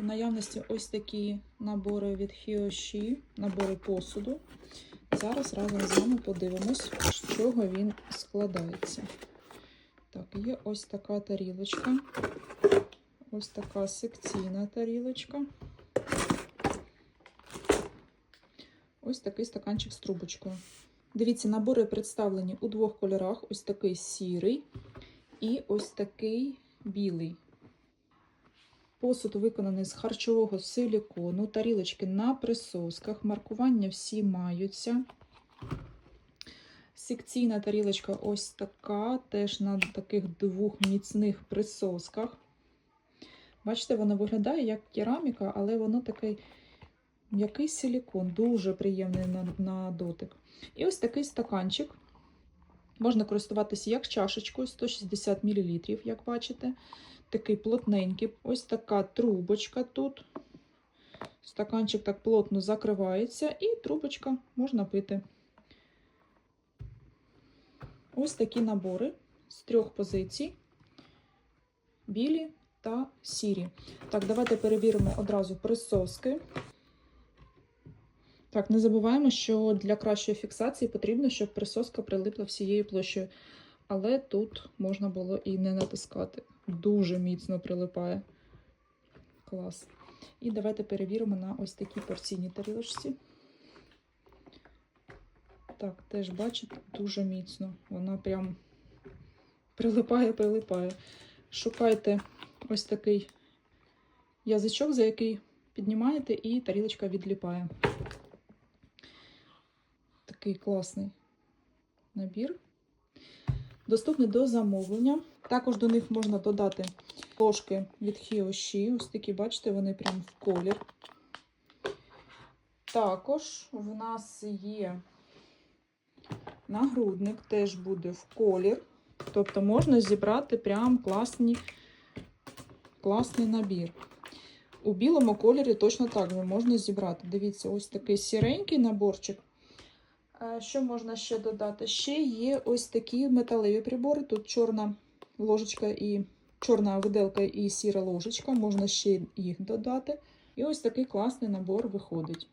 В наявності ось такі набори від Hioshi, набори посуду. Зараз разом з вами подивимось, з чого він складається. Так, є ось така тарілочка, ось така секційна тарілочка. Ось такий стаканчик з трубочкою. Дивіться, набори представлені у двох кольорах: ось такий сірий і ось такий білий. Посуд виконаний з харчового силікону, тарілочки на присосках, маркування всі маються. Секційна тарілочка ось така, теж на таких двох міцних присосках. Бачите, воно виглядає як кераміка, але воно такий м'який силікон, дуже приємний на, на дотик. І ось такий стаканчик. Можна користуватися як чашечкою 160 мл, як бачите. Такий плотненький. Ось така трубочка тут. Стаканчик так плотно закривається, і трубочка можна пити. Ось такі набори з трьох позицій: білі та сірі. Так, давайте перевіримо одразу присоски. Так, не забуваємо, що для кращої фіксації потрібно, щоб присоска прилипла всією площею. Але тут можна було і не натискати. Дуже міцно прилипає. Клас. І давайте перевіримо на ось такій порційній тарілочці. Так, теж бачите, дуже міцно. Вона прям прилипає, прилипає. Шукайте ось такий язичок, за який піднімаєте, і тарілочка відліпає. Такий класний набір. Доступний до замовлення. Також до них можна додати ложки від Hioshi. Ось такі, бачите, вони прям в колір. Також в нас є нагрудник, теж буде в колір. Тобто можна зібрати прям класні, класний набір. У білому кольорі точно так же можна зібрати. Дивіться, ось такий сіренький наборчик. Е, Що можна ще додати? Ще є ось такі металеві прибори. Тут чорна ложечка і чорна виделка і сіра ложечка. Можна ще їх додати. І ось такий класний набор виходить.